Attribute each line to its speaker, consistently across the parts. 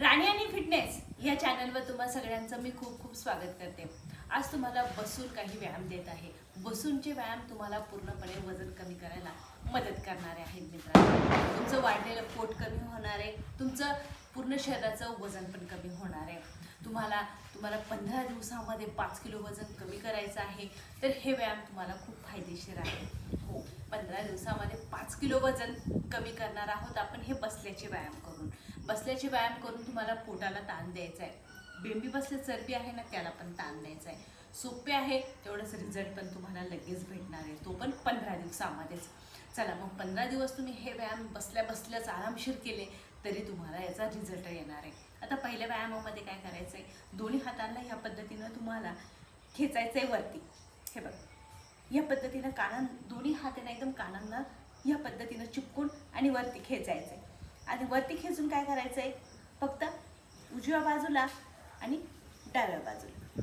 Speaker 1: राणी आणि फिटनेस या चॅनलवर तुम्हा सगळ्यांचं मी खूप खूप स्वागत करते. आज तुम्हाला बसून काही व्यायाम देत आहे. बसूनचे व्यायाम तुम्हाला पूर्णपणे वजन कमी करायला मदत करणारे आहेत मित्रांनो. तुमचं वाढलेलं पोट कमी होणार आहे. तुमचं पूर्ण शरीराचं वजन पण कमी होणार आहे. तुम्हाला तुम्हाला पंधरा दिवसामध्ये पाच किलो वजन कमी करायचं आहे. तर हे व्यायाम तुम्हाला खूप फायदेशीर आहे. हो पंधरा दिवसामध्ये पाच किलो वजन कमी करणार आहोत आपण हे बसल्याचे व्यायाम करून. बसल्याचे व्यायाम करून तुम्हाला पोटाला ताण द्यायचा आहे बेंबी बसल्या चरबी आहे ना त्याला पण ताण द्यायचा आहे सोपे आहे तेवढंच रिझल्ट पण तुम्हाला लगेच भेटणार आहे. तो पण पंधरा दिवसामध्येच. चला मग पंधरा दिवस तुम्ही हे व्यायाम बसल्या बसल्याच आरामशीर केले तरी तुम्हाला याचा रिझल्ट येणार आहे. आता पहिल्या व्यायामामध्ये काय करायचं आहे दोन्ही हातांना ह्या पद्धतीनं तुम्हाला खेचायचं आहे वरती. हे बघ. या पद्धतीनं कानां दोन्ही हाताने एकदम कानांना या पद्धतीनं चिपकून आणि वरती खेचायचं आहे आणि वरती खेचून काय करायचं आहे फक्त उजव्या बाजूला आणि डाव्या बाजूला.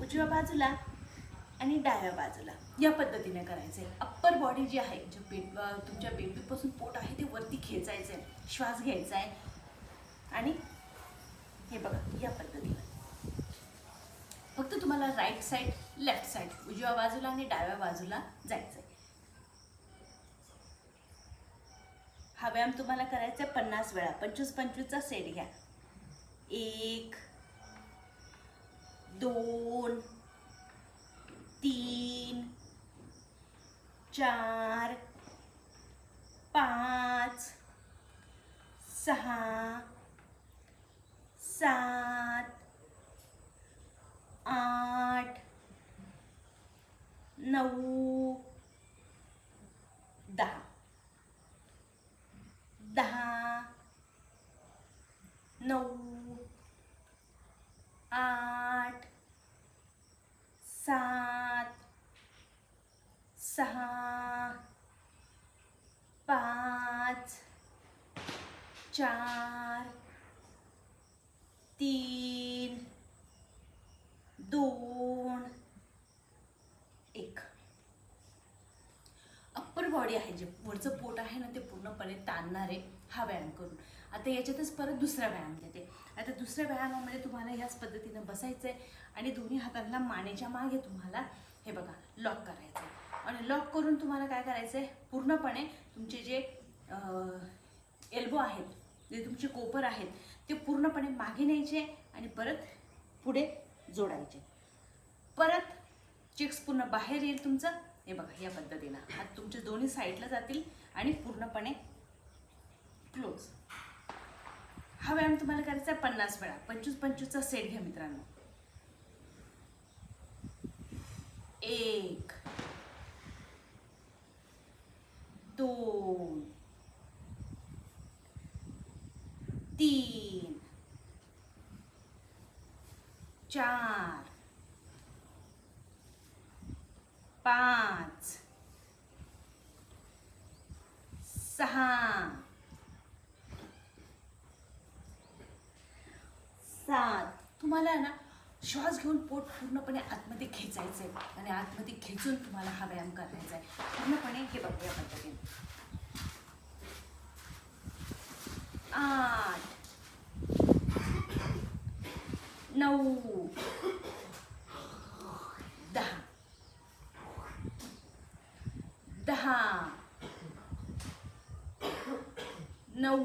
Speaker 1: उजव्या बाजूला आणि डाव्या बाजूला. या पद्धतीने करायचं आहे अप्पर बॉडी जी आहे जे बेब तुमच्या बेबीपासून पोट आहे ते वरती खेचायचं आहे श्वास घ्यायचा आहे आणि हे बघा या पद्धतीनं. फक्त तुम्हाला राईट साईड लेफ्ट साईड उजव्या बाजूला आणि डाव्या बाजूला जायचं आहे हा व्यायाम तुम्हाला करायचा आहे पन्नास वेळा. पंचवीस पंचवीसचा सेट घ्या. एक दोन तीन चार पाच सहा सात आठ नऊ दहा दहा नऊ आठ सात सहा पाच चार तीन दोन एक. अप्पर बॉडी आहे जे वरचं पोट आहे ना ते पूर्णपणे ताणणारे हा व्यायाम करून. आता याच्यातच परत दुसरा व्यायाम देते. आता दुसऱ्या व्यायामामध्ये तुम्हाला याच पद्धतीनं बसायचं आहे आणि दोन्ही हातांना मानेच्या मागे तुम्हाला हे बघा लॉक करायचं आहे आणि लॉक करून तुम्हाला काय करायचं आहे पूर्णपणे तुमचे जे एल्बो आहेत जे तुमचे कोपर आहेत ते पूर्णपणे मागे न्यायचे आणि परत पुढे जोडायचे. परत चेक्स पूर्ण बाहेर येईल तुमचं. हे बघा या पद्धतीनं. हात तुमच्या दोन्ही साईडला जातील आणि पूर्णपणे क्लोज हा व्यायाम तुम्हाला करायचा आहे पन्नास वेळा. पंचवीस पंचवीसचा सेट घ्या मित्रांनो. एक दोन तीन चार पाच सहा सात तुम्हाला ना श्वास घेऊन पोट पूर्णपणे आतमध्ये खेचायचं आहे आणि आतमध्ये खेचून तुम्हाला हा व्यायाम करायचा आहे. पूर्णपणे हे बघूया पद्धतीने. आठ. नऊ. दहा. दहा. नऊ.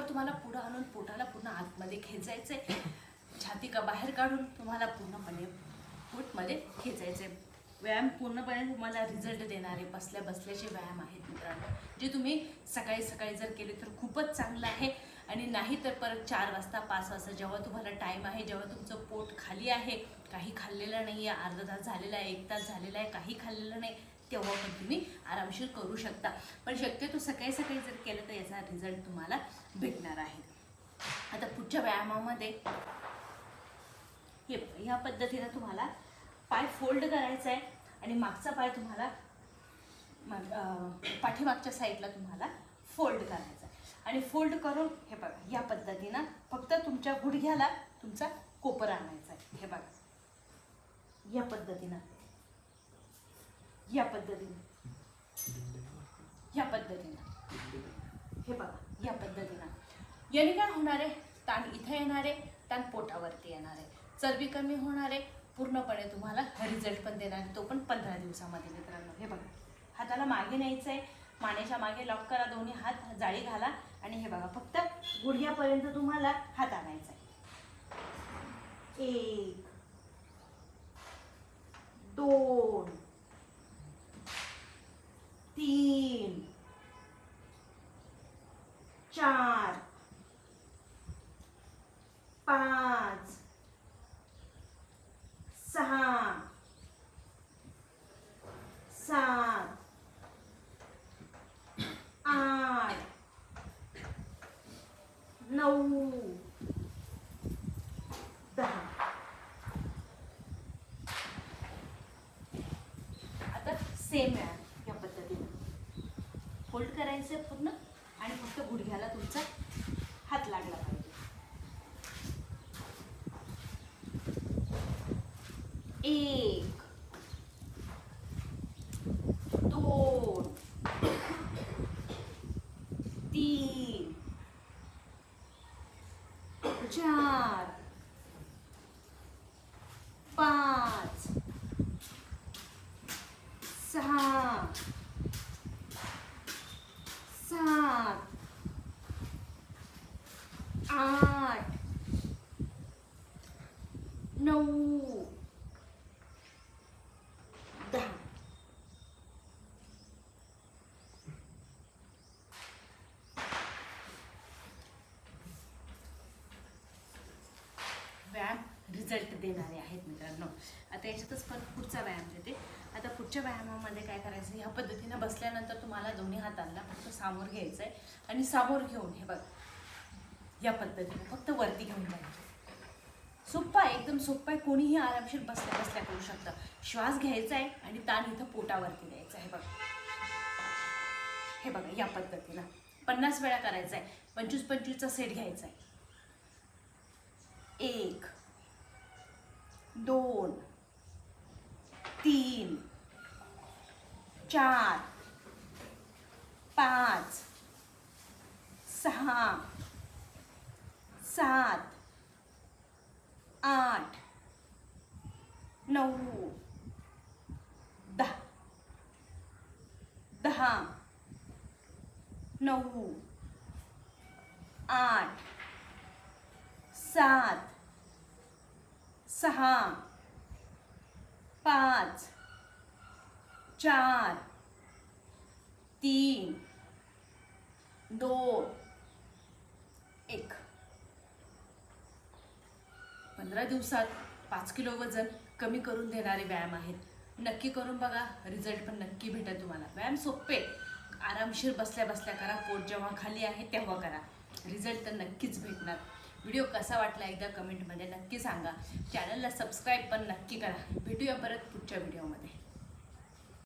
Speaker 1: तुम्हाला पुढं आणून पोटाला पूर्ण आतमध्ये खेचायचंय. छाती का बाहेर काढून तुम्हाला पूर्णपणे पोटमध्ये आहे व्यायाम पूर्णपणे तुम्हाला रिझल्ट देणारे बसल्या बसल्याचे व्यायाम आहेत मित्रांनो. जे तुम्ही सकाळी सकाळी जर केले तर खूपच चांगलं आहे. आणि नाही तर परत चार वाजता पाच वाजता जेव्हा तुम्हाला टाईम आहे जेव्हा तुमचं पोट खाली आहे काही खाल्लेलं नाही आहे अर्धा तास झालेला आहे एक तास झालेला आहे काही खाल्लेलं नाही तेव्हा पण तुम्ही आरामशीर करू शकता. पण शक्यतो सकाळी सकाळी जर केलं तर याचा रिझल्ट तुम्हाला भेटणार आहे. आता पुढच्या व्यायामामध्ये हे ह्या पद्धतीनं तुम्हाला पाय फोल्ड करायचा आहे आणि मागचा पाय तुम्हाला पाठीमागच्या साईडला तुम्हाला फोल्ड करायचा आहे. आणि फोल्ड करून हे बघा या पद्धतीनं फक्त तुमच्या गुडघ्याला तुमचा कोपर आणायचा आहे. हे बघा या पद्धतीनं. या पद्धतीनं. या पद्धतीनं. हे बघा या पद्धतीनं. याने काय होणार आहे? ताण इथे येणार आहे ताण पोटावरती येणार आहे. चरबी कमी होणार आहे पूर्णपणे तुम्हाला रिझल्ट पण देणार आहे. तो पण पंधरा दिवसामध्ये मित्रांनो. हे बघा हाताला मागे न्यायचं आहे मानेच्या मागे लॉक करा दोन्ही हात जाळी घाला आणि हे बघा फक्त गुडघ्यापर्यंत तुम्हाला हात आणायचा आहे एक दोन तीन चार पाच सहा सात आठ नऊ दहा आता सेम आहे या पद्धतीनं. फोल्ड करायचं आहे पूर्ण आणि फक्त गुडघ्याला तुमचा हात लागला पाहिजे. एक दोन तीन चार पाच सहा सात आठ नऊ दहा व्यायाम रिझल्ट देणारे आहेत मित्रांनो. आता याच्यातच पण पुढचा व्यायाम देते. आता पुढच्या व्यायामामध्ये काय करायचं? ह्या पद्धतीनं बसल्यानंतर तुम्हाला दोन्ही हातांना फक्त सामोर घ्यायचं आहे आणि सामोर घेऊन हे बघ या पद्धतीने. फक्त वरती घेऊन जायचं सोप्पा आहे एकदम सोप्पा आहे. कोणीही आरामशीर बसल्या बसल्या करू शकतं. श्वास घ्यायचा आहे आणि ताण इथं पोटावरती द्यायचा आहे. बघा. हे बघा या पद्धतीनं. पन्नास वेळा करायचा आहे. पंचवीस पंचवीसचा सेट घ्यायचा आहे. एक दोन तीन चार पाच सहा सात आठ नऊ दहा आठ सात सहा पाच चार तीन दोन एक। पंधरा दिवसात पाच किलो वजन कमी करून देणारे व्यायाम आहेत. नक्की करून बघा रिझल्ट पण नक्की भेटेल तुम्हाला. व्यायाम सोपे. आरामशीर बसल्या बसल्या करा पोट जेव्हा खाली आहे तेव्हा करा. रिझल्ट तर नक्कीच भेटणार. व्हिडिओ कसा वाटला एकदा कमेंटमध्ये नक्की सांगा. चॅनलला सबस्क्राईब पण नक्की करा. भेटूया परत पुढच्या व्हिडिओमध्ये